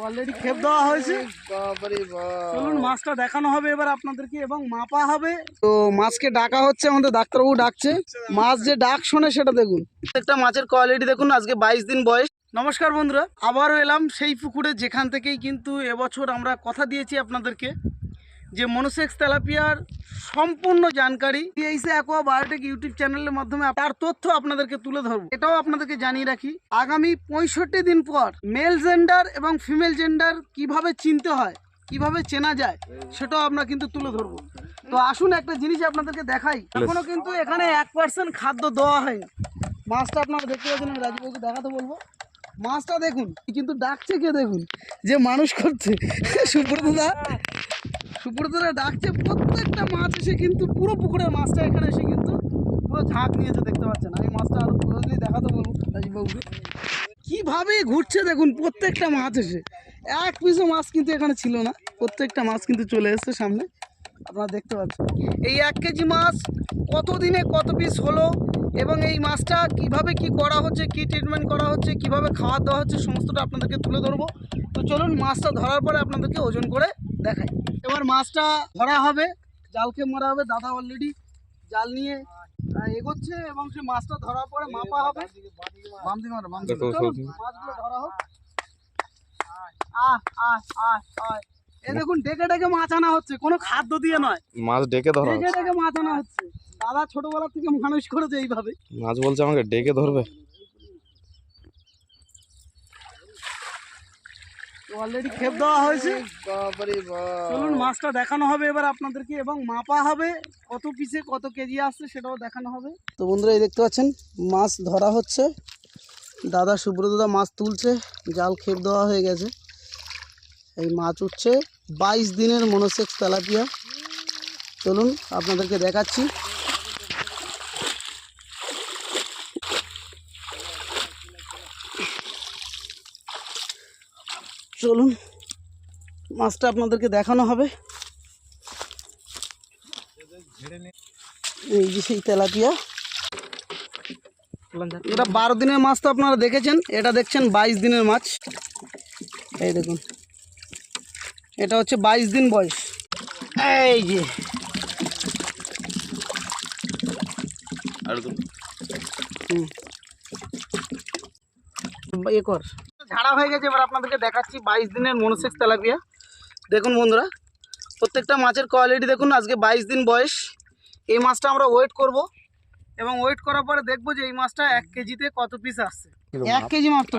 Already খেপ দেওয়া হয়েছে। চলুন মাছটা দেখানো হবে এবার আপনাদেরকে এবং মাপা হবে। তো মাছকে ডাকা হচ্ছে আমাদের ডাক্তারবাবু ডাকছে। মাছ যে ডাক শোনে সেটা দেখুন। একটা মাছের কোয়ালিটি দেখুন আজকে বাইশ দিন বয়স। নমস্কার বন্ধুরা আবারও এলাম সেই পুকুরে যেখান থেকেই কিন্তু এবছর আমরা কথা দিয়েছি আপনাদেরকে। যে মনোসেক্স তেলাপিয়ার সম্পূর্ণ জানকারি এইসে অ্যাকোয়া বায়োটেক ইউটিউব চ্যানেলের মাধ্যমে। তার তথ্য আপনাদেরকে তুলে ধরবো। এটাও আপনাদেরকে জানিয়ে রাখি, আগামী পঁয়ষট্টি দিন পর মেল জেন্ডার এবং ফিমেল জেন্ডার কীভাবে চিনতে হয়, কীভাবে চেনা যায়, সেটাও আমরা কিন্তু তুলে ধরবো। তো আসুন, একটা জিনিস আপনাদেরকে দেখাই। এখনও কিন্তু এখানে এক পার্সেন্ট খাদ্য দেওয়া হয়নি। মাছটা আপনারা দেখতে পাচ্ছেন, আমি রাজীবকে দেখাতে বলব। মাছটা দেখুন, কিন্তু ডাকছে কে দেখুন? যে মানুষ করছে। সুব্রতদা সুব্রতদা ডাকছে, প্রত্যেকটা মাছ এসে কিন্তু পুরো পুকুরের মাছটা এখানে এসে কিন্তু পুরো ঝাঁক নিয়েছে, দেখতে পাচ্ছেন। আমি মাছটা আরও ক্লোজলি দেখাতে বলব রাজীববাবুকে কীভাবে ঘুরছে দেখুন, প্রত্যেকটা মাছ এসে। এক পিসও মাছ কিন্তু এখানে ছিল না, প্রত্যেকটা মাছ কিন্তু চলে এসছে সামনে। আপনারা দেখতে পাচ্ছেন। এই এক কেজি মাছ কত দিনে কত পিস হলো এবং এই মাছটা কীভাবে কি করা হচ্ছে, কি ট্রিটমেন্ট করা হচ্ছে, কীভাবে খাওয়া দাওয়া হচ্ছে, সমস্তটা আপনাদেরকে তুলে ধরবো। তো চলুন, মাছটা ধরার পরে আপনাদেরকে ওজন করে দেখাই। এবার মাছটা ধরা হবে জালকে মারা হবে দাদা অলরেডি জাল নিয়ে এগোচ্ছে এবং সে মাছটা ধরার পরে মাপা হবে। মাছগুলো ধরা হোক। আহ আহ আহ আহ। এ দেখুন ডেকে ডেকে মাছ আনা হচ্ছে কোনো খাদ্য দিয়ে নয়। মাছ ডেকে ধরা ডেকে ডেকে মাছ আনা হচ্ছে। দাদা ছোটবেলা থেকে মানুষ করেছে এইভাবে। মাছ বলছে আমাকে ডেকে ধরবে? অলরেডি খেপ দেওয়া হয়েছে। চলুন মাছটা দেখানো হবে এবার আপনাদেরকে এবং মাপা হবে কত পিসে কত কেজি আসছে সেটাও দেখানো হবে। তো বন্ধুরা এই দেখতে পাচ্ছেন মাছ ধরা হচ্ছে। দাদা সুব্রতদা মাছ তুলছে জাল খেপ দেওয়া হয়ে গেছে। এই মাছ উঠছে। বাইশ দিনের মনোসেক্স তেলাপিয়া। চলুন আপনাদেরকে দেখাচ্ছি। চলুন মাছটা আপনাদেরকে দেখানো হবে। এই যে সেই তেলাপিয়া। এটা বারো দিনের মাছ তো আপনারা দেখেছেন এটা দেখছেন বাইশ দিনের মাছ। এই দেখুন এটা হচ্ছে বাইশ দিন বয়স। এই যে। হুম। ঝাড়া হয়ে গেছে এবার আপনাদেরকে দেখাচ্ছি বাইশ দিনের মনোসেক্স তেলাপিয়া। দেখুন বন্ধুরা প্রত্যেকটা মাছের কোয়ালিটি দেখুন আজকে বাইশ দিন বয়স। এই মাছটা আমরা ওয়েট করব এবং ওয়েট করার পরে দেখব যে এই মাছটা এক কেজিতে কত পিস আসছে। এক কেজি মাছ তো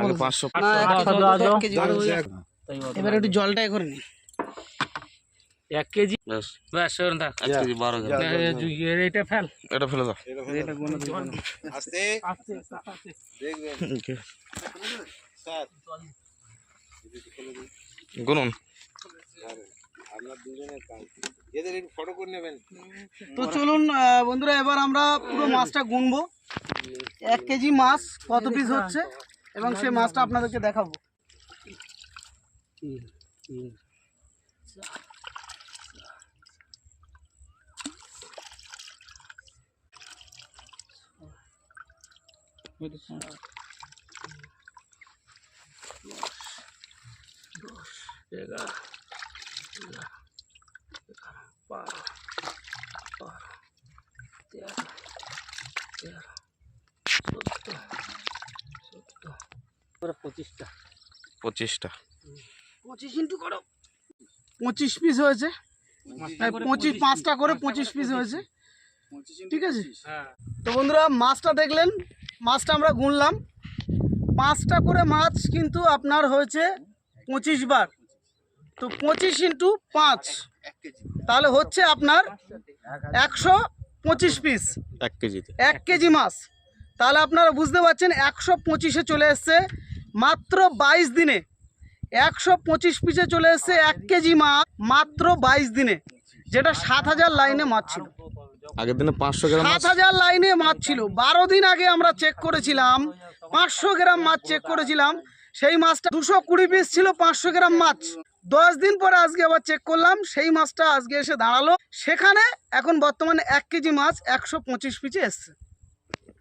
কেজি বলেছে। এবার একটু জলটা করে নি। এক কেজি? ব্যাস। এটা ফেল। এটা ফেলে দাও। আস্তে আস্তে। দেখবেন। গুনুন। তো চলুন বন্ধুরা এবার আমরা পুরো মাছটা গুনবো। এক কেজি মাছ কত পিস হচ্ছে? এবং সেই মাছটা আপনাদেরকে দেখাবো। পঁচিশটা পঁচিশটা। পঁচিশ ইন্টু করো। পঁচিশ পিস হয়েছে। হ্যাঁ, পঁচিশ পাঁচটা করে পঁচিশ পিস হয়েছে। ঠিক আছে? হ্যাঁ। তো বন্ধুরা মাছটা দেখলেন? মাছটা আমরা গুনলাম। পাঁচটা করে মাছ কিন্তু আপনার হয়েছে পঁচিশ বার। তো পঁচিশ ইন্টু পাঁচ। তাহলে হচ্ছে আপনার একশো পঁচিশ পিস। এক কেজিতে। এক কেজি মাছ। তাহলে আপনারা বুঝতে পারছেন একশো পঁচিশে চলে এসছে মাত্র বাইশ দিনে। একশো পঁচিশ পিসে চলে এসছে এক কেজি মাছ মাত্র বাইশ দিনে। যেটা সাত হাজার লাইনে মাছ ছিল। আগের দিনে পাঁচশো গ্রাম সাত হাজার লাইনে মাছ ছিল। বারো দিন আগে আমরা চেক করেছিলাম পাঁচশো গ্রাম মাছ চেক করেছিলাম। সেই মাছটা দুশো কুড়ি পিস ছিল পাঁচশো গ্রাম মাছ। দশ দিন পরে আজকে আবার চেক করলাম, সেই মাছটা আজকে এসে দাঁড়াল। সেখানে এখন বর্তমানে এক কেজি মাছ একশো পঁচিশ পিচে এসছে।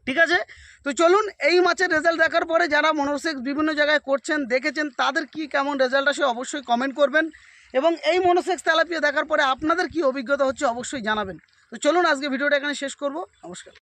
ঠিক আছে? তো চলুন এই মাছের রেজাল্ট দেখার পরে যারা মনোসেক্স বিভিন্ন জায়গায় করছেন, দেখেছেন, তাদের কি কেমন রেজাল্ট আসে অবশ্যই কমেন্ট করবেন। এবং এই মনোসেক্স তেলাপিয়া দেখার পরে আপনাদের কি অভিজ্ঞতা হচ্ছে অবশ্যই জানাবেন। তো চলুন আজকে ভিডিওটা এখানে শেষ করব। নমস্কার।